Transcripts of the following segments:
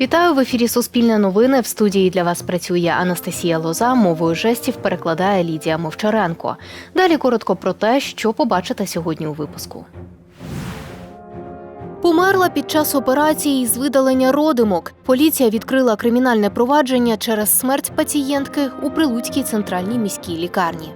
Вітаю в ефірі Суспільне новини. В студії для вас працює Анастасія Лоза. Мовою жестів перекладає Лідія Мовчаренко. Далі коротко про те, що побачите сьогодні у випуску. Померла під час операції з видалення родимок. Поліція відкрила кримінальне провадження через смерть пацієнтки у Прилуцькій центральній міській лікарні.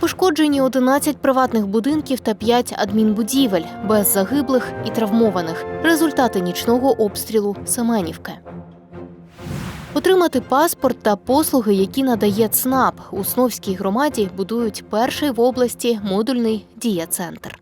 Пошкоджені 11 приватних будинків та 5 адмінбудівель без загиблих і травмованих. Результати нічного обстрілу Семенівки. Отримати паспорт та послуги, які надає ЦНАП. У Сновській громаді будують перший в області модульний дія-центр.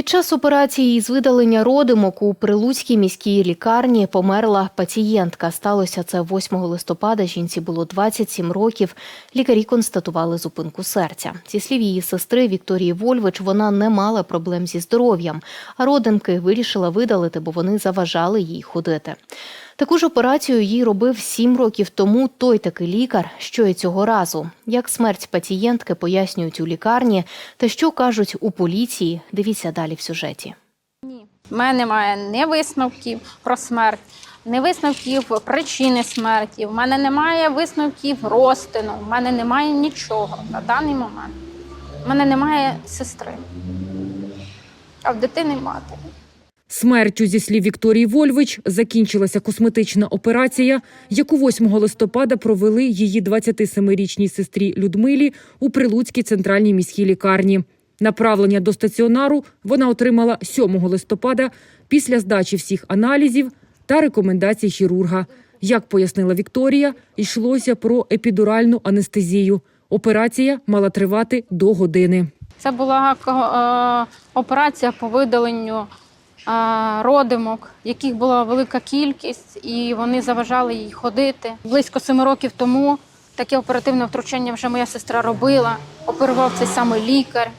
Під час операції з видалення родимок у Прилуцькій міській лікарні померла пацієнтка. Сталося це 8 листопада. Жінці було 27 років. Лікарі констатували зупинку серця. Зі слів її сестри Вікторії Вольвич, вона не мала проблем зі здоров'ям, а родинки вирішила видалити, бо вони заважали їй ходити. Таку ж операцію їй робив сім років тому той таки лікар, що і цього разу. Як смерть пацієнтки пояснюють у лікарні, та що кажуть у поліції, дивіться далі в сюжеті. У мене немає ні висновків про смерть, ні висновків причини смерті. В мене немає висновків розтину, в мене немає нічого на даний момент. У мене немає сестри, а в дитини матері. Смертю, зі слів Вікторії Вольвич, закінчилася косметична операція, яку 8 листопада провели її 27-річній сестрі Людмилі у Прилуцькій центральній міській лікарні. Направлення до стаціонару вона отримала 7 листопада після здачі всіх аналізів та рекомендацій хірурга. Як пояснила Вікторія, йшлося про епідуральну анестезію. Операція мала тривати до години. Це була е, операція по видаленню родимок, яких була велика кількість, і вони заважали їй ходити. Близько семи років тому таке оперативне втручання вже моя сестра робила. Оперував цей самий лікар.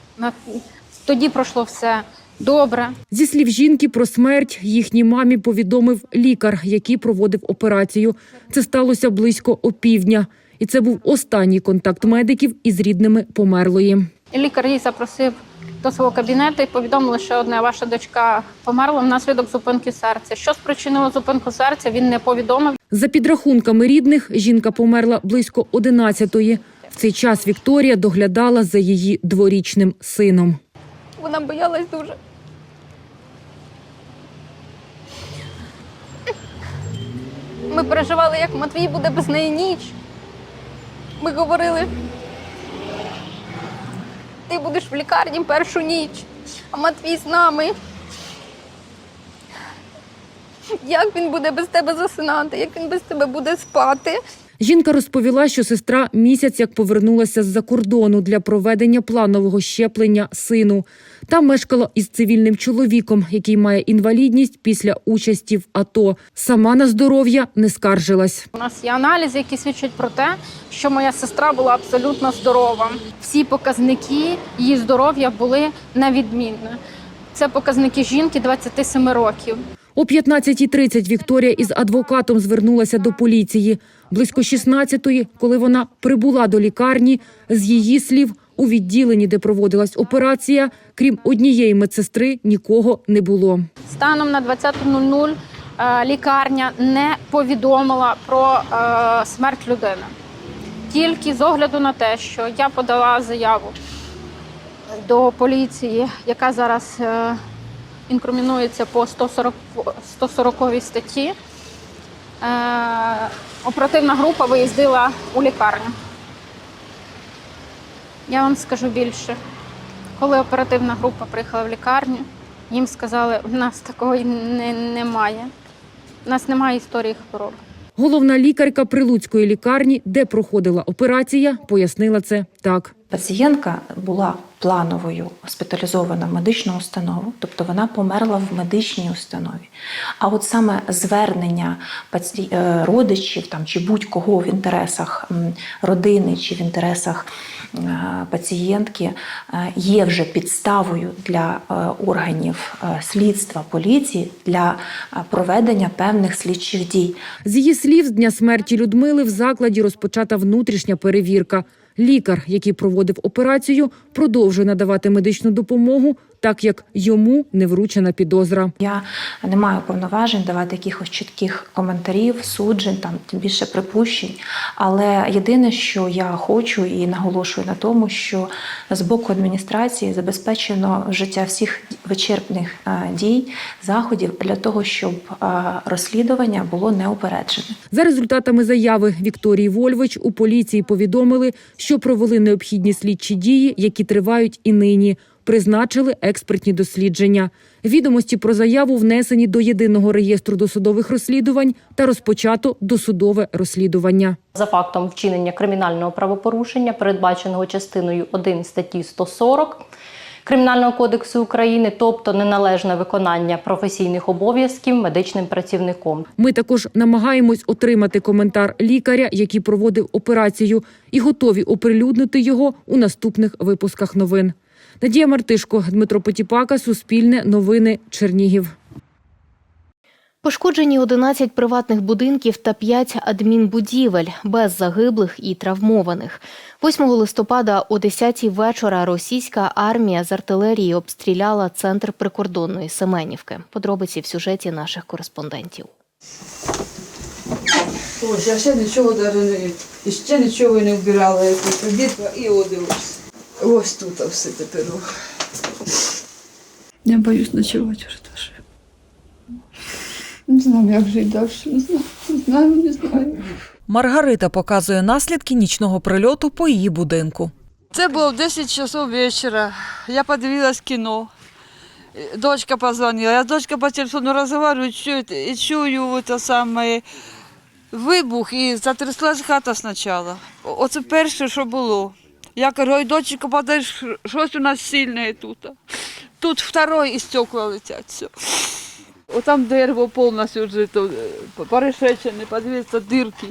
Тоді пройшло все добре. Зі слів жінки про смерть їхній мамі повідомив лікар, який проводив операцію. Це сталося близько опівдня, і це був останній контакт медиків із рідними померлої. Лікар її запросив до свого кабінету і повідомили, що одна ваша дочка померла внаслідок зупинки серця. Що спричинило зупинку серця, він не повідомив. За підрахунками рідних, жінка померла близько 11-ї. В цей час Вікторія доглядала за її дворічним сином. Вона боялась дуже. Ми переживали, як Матвій буде без неї ніч. Ми говорили, ти будеш в лікарні першу ніч, а Матвій з нами. Як він буде без тебе засинати, як він без тебе буде спати? Жінка розповіла, що сестра місяць як повернулася з-за кордону для проведення планового щеплення сину. Там мешкала із цивільним чоловіком, який має інвалідність після участі в АТО. Сама на здоров'я не скаржилась. У нас є аналізи, які свідчать про те, що моя сестра була абсолютно здорова. Всі показники її здоров'я були на відмінне. Це показники жінки 27 років. О 15.30 Вікторія із адвокатом звернулася до поліції. Близько 16-ї, коли вона прибула до лікарні, з її слів, у відділенні, де проводилась операція, крім однієї медсестри, нікого не було. Станом на 20.00 е, лікарня не повідомила про е, смерть людини. Тільки з огляду на те, що я подала заяву до поліції, яка зараз е, інкримінується по 140, 140 статті. Е, оперативна група виїздила у лікарню. Я вам скажу більше. Коли оперативна група приїхала в лікарню, їм сказали, в нас такої не, немає. У нас немає історії хвороби. Головна лікарка Прилуцької лікарні, де проходила операція, пояснила це так. Пацієнтка була плановою госпіталізована в медичну установу, тобто вона померла в медичній установі. А от саме звернення е, родичів там, чи будь-кого в інтересах родини чи в інтересах е, пацієнтки е, є вже підставою для органів слідства поліції для проведення певних слідчих дій. З її слів, з дня смерті Людмили в закладі розпочата внутрішня перевірка. Лікар, який проводив операцію, продовжує надавати медичну допомогу так як йому не вручена підозра. Я не маю повноважень давати якихось чітких коментарів, суджень, там тим більше припущень. Але єдине, що я хочу і наголошую на тому, що з боку адміністрації забезпечено вжиття всіх вичерпних е, дій, заходів для того, щоб е, розслідування було неупереджене. За результатами заяви Вікторії Вольвич у поліції повідомили, що провели необхідні слідчі дії, які тривають і нині. Призначили експертні дослідження. Відомості про заяву внесені до єдиного реєстру досудових розслідувань та розпочато досудове розслідування. за фактом вчинення кримінального правопорушення, передбаченого частиною 1 статті 140 Кримінального кодексу України, тобто неналежне виконання професійних обов'язків медичним працівником. Ми також намагаємось отримати коментар лікаря, який проводив операцію, і готові оприлюднити його у наступних випусках новин. Надія Мартишко, Дмитро Потіпака, Суспільне, Новини, Чернігів. Пошкоджені 11 приватних будинків та 5 адмінбудівель без загиблих і травмованих. 8 листопада о 10 вечора російська армія з артилерії обстріляла центр прикордонної Семенівки. Подробиці в сюжеті наших кореспондентів. Ось, я ще нічого даже не, ще нічого не вбирала, як прибітка і одивилась. Ось тут все тепер. Я боюсь ночувати вже теж. Не знаю, як жити далі, не знаю, не знаю, не знаю. Маргарита показує наслідки нічного прильоту по її будинку. Це було в 10 часов вечора. Я подивилась кіно. Дочка позвонила. Я дочка по телефону розмовляю, чую, і чую це саме вибух і затряслась хата спочатку. Оце перше, що було. Я кажу, ой, дочка, подай, щось у нас сильне тут. Тут второй і стекла летять. Все. Отам дерево повністю вже то, е, перешечене, подивіться, дирки.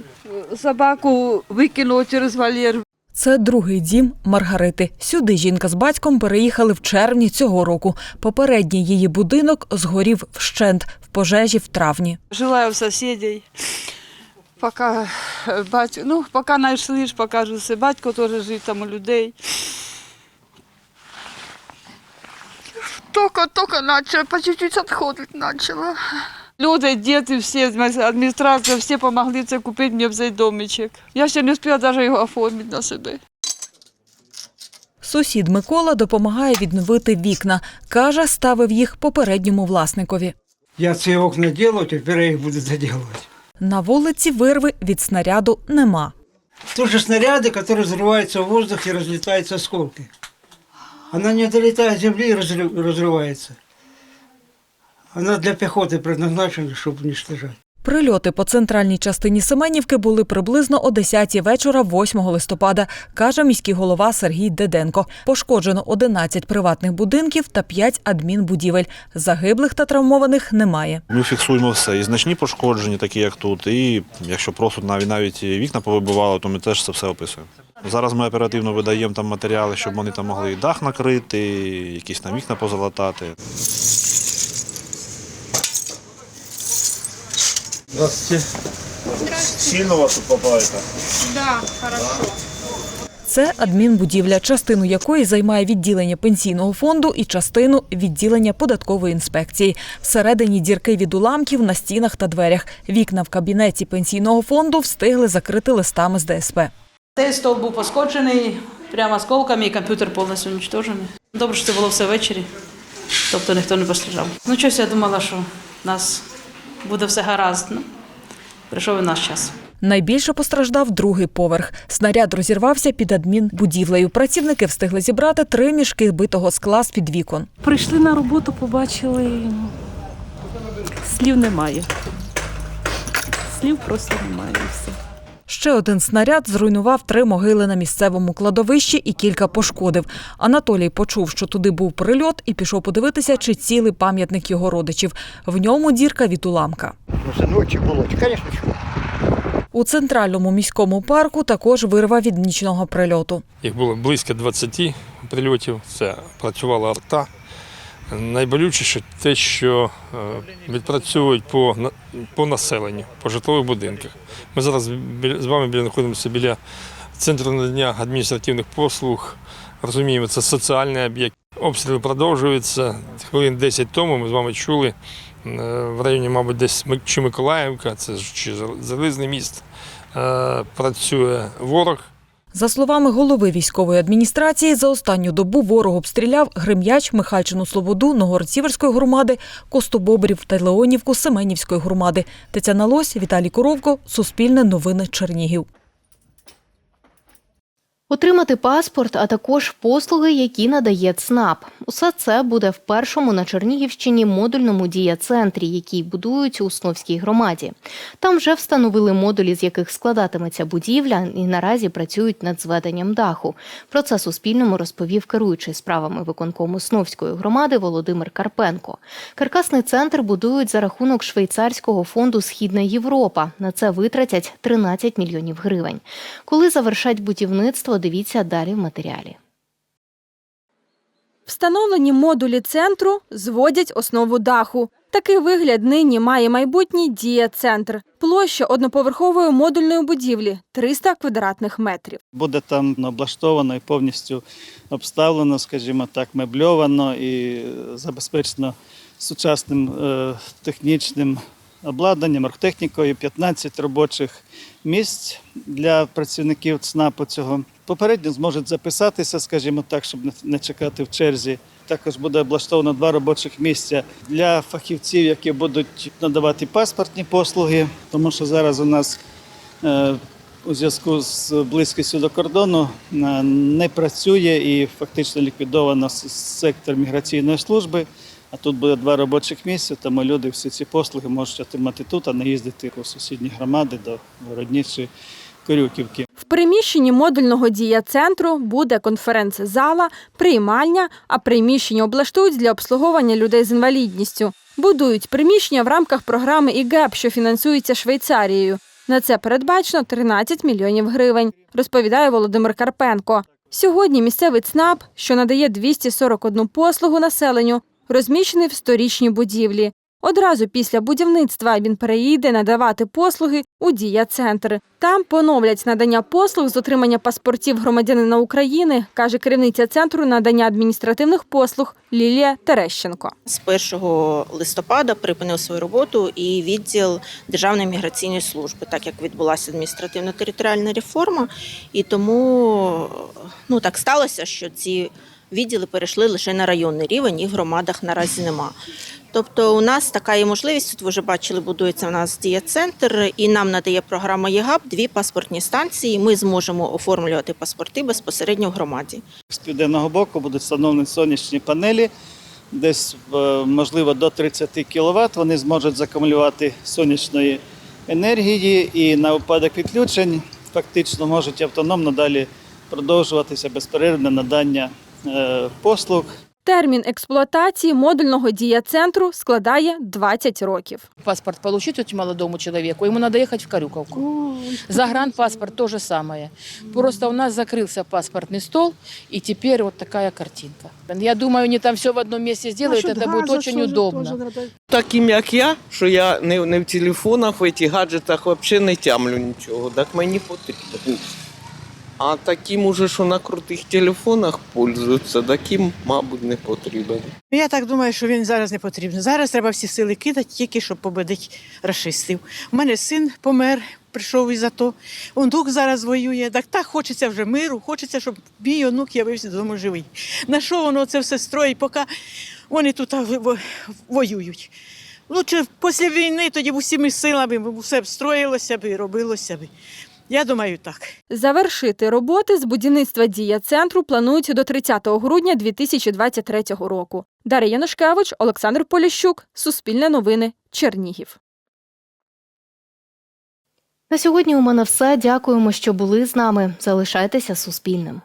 Собаку викинуло через вольєр. Це другий дім Маргарити. Сюди жінка з батьком переїхали в червні цього року. Попередній її будинок згорів вщент в пожежі в травні. Жила я у соседей. Пока е, батько, ну, поки знайшли ж, поки все. Батько теж жив там у людей. Только, только начала, по чуть-чуть відходити почала. Люди, діти, всі, адміністрація, всі допомогли це купити мені цей домичок. Я ще не встигла навіть його оформити на себе. Сусід Микола допомагає відновити вікна. Каже, ставив їх попередньому власникові. Я ці окна делаю, тепер я їх буду доделывать. На вулиці вирви від снаряду нема. Тут же снаряды, которые взрываются в воздух и разлетаются осколки. Она не долетает земли и разрыв- разрывается. Она для пехоты предназначена, чтобы уничтожать. Прильоти по центральній частині Семенівки були приблизно о 10 вечора 8 листопада, каже міський голова Сергій Деденко. Пошкоджено 11 приватних будинків та 5 адмінбудівель. Загиблих та травмованих немає. Ми фіксуємо все. І значні пошкодження, такі як тут, і якщо просто навіть навіть вікна повибивали, то ми теж це все описуємо. Зараз ми оперативно видаємо там матеріали, щоб вони там могли і дах накрити, якісь там вікна позалатати. Сильно вас тут попаєте? Це адмінбудівля, частину якої займає відділення пенсійного фонду і частину відділення податкової інспекції. Всередині дірки від уламків на стінах та дверях. Вікна в кабінеті пенсійного фонду встигли закрити листами з ДСП. Цей стол був пошкоджений прямо осколками і комп'ютер повністю уничтожений. Добре, що це було все ввечері, тобто ніхто не постраждав. Ну, щось я думала, що нас буде все гаразд. Ну, прийшов і наш час. Найбільше постраждав другий поверх. Снаряд розірвався під адмінбудівлею. Працівники встигли зібрати три мішки битого скла з під вікон. Прийшли на роботу, побачили. ну, Слів немає. Слів просто немає і все. Ще один снаряд зруйнував три могили на місцевому кладовищі і кілька пошкодив. Анатолій почув, що туди був прильот, і пішов подивитися, чи цілий пам'ятник його родичів. В ньому дірка від уламка. Ну, це ночі було, звісно, чого. У центральному міському парку також вирва від нічного прильоту. Їх було близько 20 прильотів. Це працювала арта. Найболючіше те, що е, відпрацьовують по, по населенню, по житлових будинках. Ми зараз з вами біля- знаходимося біля центру надання адміністративних послуг. Розуміємо, це соціальний об'єкт. Обстріли продовжуються. Хвилин 10 тому ми з вами чули е, в районі, мабуть, десь чи Миколаївка, це ж чи Залізний міст. е, Працює ворог. За словами голови військової адміністрації, за останню добу ворог обстріляв Грим'яч, Михальчину Слободу, Ногорцівської громади, Костобобрів та Леонівку Семенівської громади. Тетяна Лось, Віталій Коровко, Суспільне новини Чернігів. Отримати паспорт, а також послуги, які надає ЦНАП. Усе це буде в першому на Чернігівщині модульному дія-центрі, який будують у Сновській громаді. Там вже встановили модулі, з яких складатиметься будівля, і наразі працюють над зведенням даху. Про це Суспільному розповів керуючий справами виконкому Сновської громади Володимир Карпенко. Каркасний центр будують за рахунок швейцарського фонду Східна Європа. На це витратять 13 мільйонів гривень. Коли завершать будівництво, дивіться далі в матеріалі. Встановлені модулі центру зводять основу даху. Такий вигляд нині має майбутній дія-центр. Площа одноповерхової модульної будівлі 300 квадратних метрів. Буде там облаштовано і повністю обставлено, скажімо так, мебльовано і забезпечено сучасним е, технічним обладнанням, архтехнікою, 15 робочих місць для працівників ЦНАПу цього. Попередньо зможуть записатися, скажімо так, щоб не- чекати в черзі. Також буде облаштовано два робочих місця для фахівців, які будуть надавати паспортні послуги, тому що зараз у нас е, у зв'язку з близькістю до кордону е, не працює і фактично ліквідовано сектор міграційної служби. А тут буде два робочих місця, тому люди всі ці послуги можуть отримати тут, а не їздити у сусідні громади до Городні чи Корюківки. В приміщенні модульного дія-центру буде конференц-зала, приймальня, а приміщення облаштують для обслуговування людей з інвалідністю. Будують приміщення в рамках програми ІГЕП, що фінансується Швейцарією. На це передбачено 13 мільйонів гривень, розповідає Володимир Карпенко. Сьогодні місцевий ЦНАП, що надає 241 послугу населенню, розміщений в сторічній будівлі. Одразу після будівництва він переїде надавати послуги у Дія-центр. Там поновлять надання послуг з отримання паспортів громадянина України, каже керівниця центру надання адміністративних послуг Лілія Терещенко. З 1 листопада припинив свою роботу і відділ Державної міграційної служби, так як відбулася адміністративно-територіальна реформа, і тому ну так сталося, що ці відділи перейшли лише на районний рівень, їх в громадах наразі нема. Тобто у нас така є можливість, тут ви вже бачили, будується у нас дія-центр, і нам надає програма ЄГАП дві паспортні станції. Ми зможемо оформлювати паспорти безпосередньо в громаді. З південного боку будуть встановлені сонячні панелі, десь е, можливо до 30 кВт. Вони зможуть закумулювати сонячної енергії і на випадок відключень фактично можуть автономно далі продовжуватися безперервне надання послуг. Термін експлуатації модульного дія-центру складає 20 років. Паспорт получить очень молодому человеку, ему надо ехать в Карюковку. Загранпаспорт то же самое. Просто у нас закрылся паспортный стол, и теперь вот такая картинка. Я думаю, они там все в одном месте сделают, это будет очень удобно. Таким як я, що я не, не в телефонах, в цих гаджетах взагалі не тямлю нічого, так мені потрібно. А таким уже, що на крутих телефонах пользуються, таким, мабуть, не потрібен. Я так думаю, що він зараз не потрібен. Зараз треба всі сили кидати, тільки щоб победити рашистів. У мене син помер, прийшов із АТО. Онук зараз воює. Так так хочеться вже миру, хочеться, щоб мій онук явився додому живий. На що воно це все строїть, поки вони тут воюють? Лучше після війни тоді усіми силами все б строїлося б і робилося б. Я думаю, так. Завершити роботи з будівництва дія-центру планують до 30 грудня 2023 року. Дар'я Янушкевич, Олександр Поліщук, Суспільне новини, Чернігів. На сьогодні у мене все. Дякуємо, що були з нами. Залишайтеся суспільним.